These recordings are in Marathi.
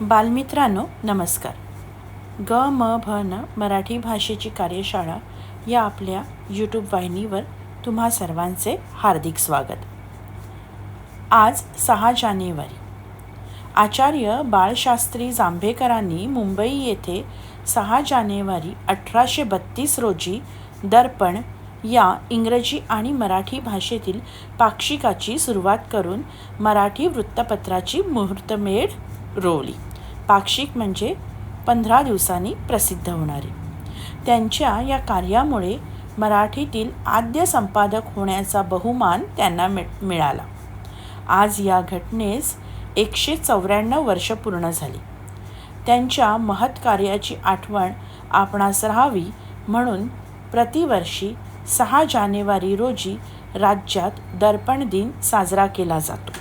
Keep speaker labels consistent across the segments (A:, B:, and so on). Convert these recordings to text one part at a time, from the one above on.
A: बालमित्रांनो नमस्कार. ग म भ न मराठी भाषेची कार्यशाळा या आपल्या यूट्यूब वाहिनीवर तुम्हा सर्वांचे हार्दिक स्वागत. आज सहा जानेवारी. आचार्य बाळशास्त्री जांभेकरांनी मुंबई येथे सहा जानेवारी अठराशे बत्तीस रोजी दर्पण या इंग्रजी आणि मराठी भाषेतील पाक्षिकाची सुरुवात करून मराठी वृत्तपत्राची मुहूर्तमेढ रोवली. पाक्षिक म्हणजे पंधरा दिवसांनी प्रसिद्ध होणारे. त्यांच्या या कार्यामुळे मराठीतील आद्य संपादक होण्याचा बहुमान त्यांना मिळ मिळाला. आज या घटनेस एकशे चौऱ्याण्णव वर्ष पूर्ण झाली. त्यांच्या महत् कार्याची आठवण आपणास राहावी म्हणून प्रतिवर्षी सहा जानेवारी रोजी राज्यात दर्पण दिन साजरा केला जातो.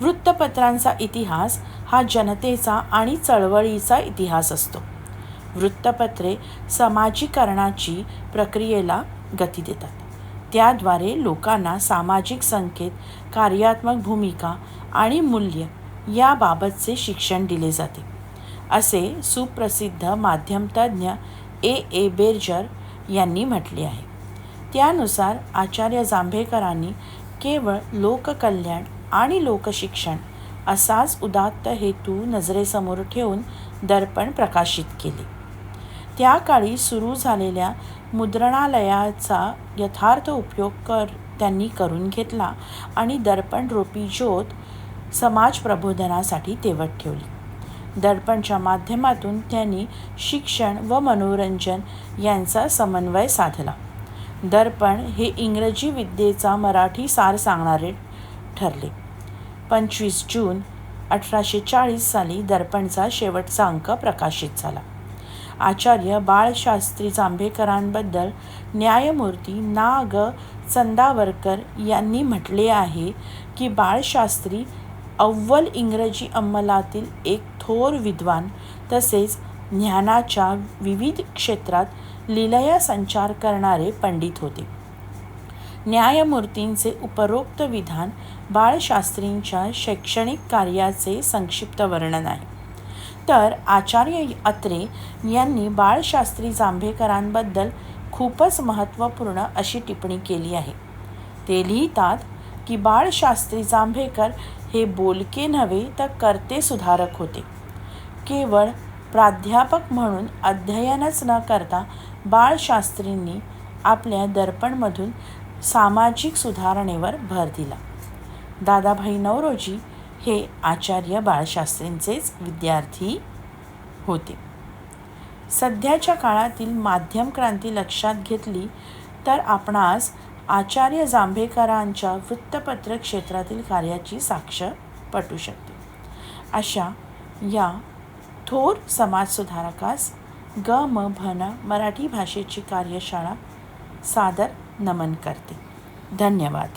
A: वृत्तपत्रांचा इतिहास हा जनतेचा आणि चळवळीचा इतिहास असतो. वृत्तपत्रे समाजीकरणाची प्रक्रियेला गती देतात. त्याद्वारे लोकांना सामाजिक संकेत कार्यात्मक भूमिका आणि मूल्य याबाबतचे शिक्षण दिले जाते. असे सुप्रसिद्ध माध्यमतज्ज्ञ ए. ए. बेर्जर यांनी म्हटले आहे. त्यानुसार आचार्य जांभेकरांनी केवळ लोककल्याण आणि लोकशिक्षण असाच उदात्त हेतू नजरेसमोर ठेवून दर्पण प्रकाशित केले. त्या काळी सुरू झालेल्या मुद्रणालयाचा यथार्थ उपयोग कर त्यांनी करून घेतला आणि दर्पण रोपी ज्योत समाज प्रबोधनासाठी तेवत ठेवली. दर्पणच्या माध्यमातून त्यांनी शिक्षण व मनोरंजन यांचा समन्वय साधला. दर्पण हे इंग्रजी विद्येचा मराठी सार सांगणारे ठरले. पंचवीस जून अठराशे चाळीस साली दर्पणचा शेवटचा अंक प्रकाशित झाला. आचार्य बाळशास्त्री जांभेकरांबद्दल न्यायमूर्ती ना ग चंदावरकर यांनी म्हटले आहे की बाळशास्त्री अव्वल इंग्रजी अंमलातील एक थोर विद्वान तसेच ज्ञानाच्या विविध क्षेत्रात लिलया संचार करणारे पंडित होते. न्यायमूर्तींचे उपरोक्त विधान बाळशास्त्रींच्या शैक्षणिक कार्याचे संक्षिप्त वर्णन आहे. तर आचार्य अत्रे यांनी बाळशास्त्री जांभेकरांबद्दल खूपच महत्त्वपूर्ण अशी टिप्पणी केली आहे. ते लिहितात की बाळशास्त्री जांभेकर हे बोलके नव्हे तर करते सुधारक होते. केवळ प्राध्यापक म्हणून अध्ययनच न करता बाळशास्त्रींनी आपल्या दर्पणमधून सामाजिक सुधारणेवर भर दिला. दादाभाई नवरोजी हे आचार्य बाळशास्त्रींचेच विद्यार्थी होते. सध्याच्या काळातील माध्यम क्रांती लक्षात घेतली तर आपणास आचार्य जांभेकरांच्या वृत्तपत्र क्षेत्रातील कार्याची साक्ष पटू शकते. अशा या थोर समाजसुधारकास ग म भन मराठी भाषेची कार्यशाळा सादर नमन करते. धन्यवाद.